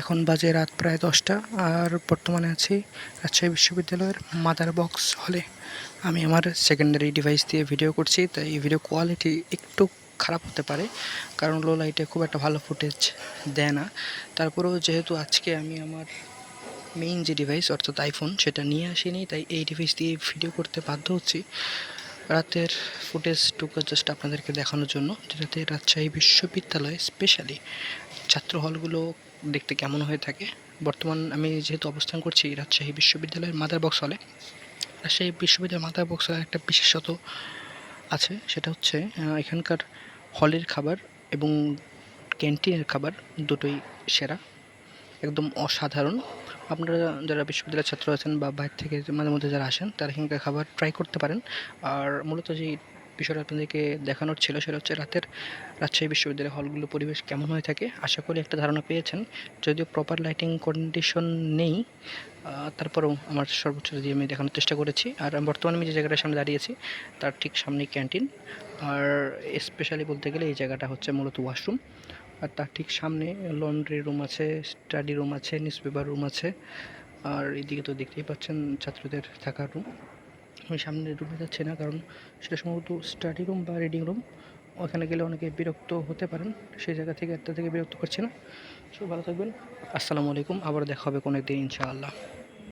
এখন বাজে রাত প্রায় দশটা, আর বর্তমানে আছি রাজশাহী বিশ্ববিদ্যালয়ের মাদার বক্স হলে আমি আমার সেকেন্ডারি ডিভাইস দিয়ে ভিডিও করছি, তাই এই ভিডিও কোয়ালিটি একটু খারাপ হতে পারে, কারণ লো লাইটে খুব একটা ভালো ফুটেজ দেয় না। তারপরেও যেহেতু আজকে আমি আমার মেইন যে ডিভাইস অর্থাৎ আইফোন সেটা নিয়ে আসিনি, তাই এই ডিভাইস দিয়ে ভিডিও করতে বাধ্য হচ্ছি। রাতের ফুটেজটুকু জাস্ট আপনাদেরকে দেখানোর জন্য, যেটাতে রাজশাহী বিশ্ববিদ্যালয়ে স্পেশালি ছাত্র হলগুলো দেখতে কেমন হয়ে থাকে? বর্তমান আমি যেহেতু অবস্থান করছি রাজশাহী বিশ্ববিদ্যালয়ের মাদার বক্স হলে, রাজশাহী বিশ্ববিদ্যালয়ের মাদার বক্স হলে একটা বিশেষত আছে, সেটা হচ্ছে এখানকার হলের খাবার এবং ক্যান্টিনের খাবার দুটোই সেরা, একদম অসাধারণ। আপনারা যারা বিশ্ববিদ্যালয়ের ছাত্র আছেন বা বাইরে থেকে মাঝে মধ্যে যারা আসেন, তারা এখানকার খাবার ট্রাই করতে পারেন। আর মূলত যে বিষয়টা আপনাদেরকে দেখানোর ছিল সেটা হচ্ছে রাতের রাজশাহী বিশ্ববিদ্যালয়ের হলগুলো পরিবেশ কেমন হয়ে থাকে। আশা করি একটা ধারণা পেয়েছেন। যদিও প্রপার লাইটিং কন্ডিশন নেই তারপরেও আমার সর্বোচ্চ দিয়ে আমি দেখানোর চেষ্টা করেছি। আর বর্তমানে আমি যে জায়গাটার সামনে দাঁড়িয়েছি তার ঠিক সামনেই ক্যান্টিন আর স্পেশালি বলতে গেলে এই জায়গাটা হচ্ছে মূলত ওয়াশরুম আর তার ঠিক সামনে লন্ড্রি রুম আছে স্টাডি রুম আছে নিউজ পেপার রুম আছে। আর এদিকে তো দেখতেই পাচ্ছেন ছাত্রদের থাকার রুম আমি সামনের রুমে যাচ্ছি না, কারণ সেটা সম্ভবত স্টাডি রুম বা রিডিং রুম ওখানে গেলে অনেকে বিরক্ত হতে পারেন, সেই জায়গা থেকে একটা থেকে বিরক্ত করছে না। সব ভালো থাকবেন। আসসালামু আলাইকুম, আবার দেখা হবে কোনো একদিন, ইনশাআল্লাহ।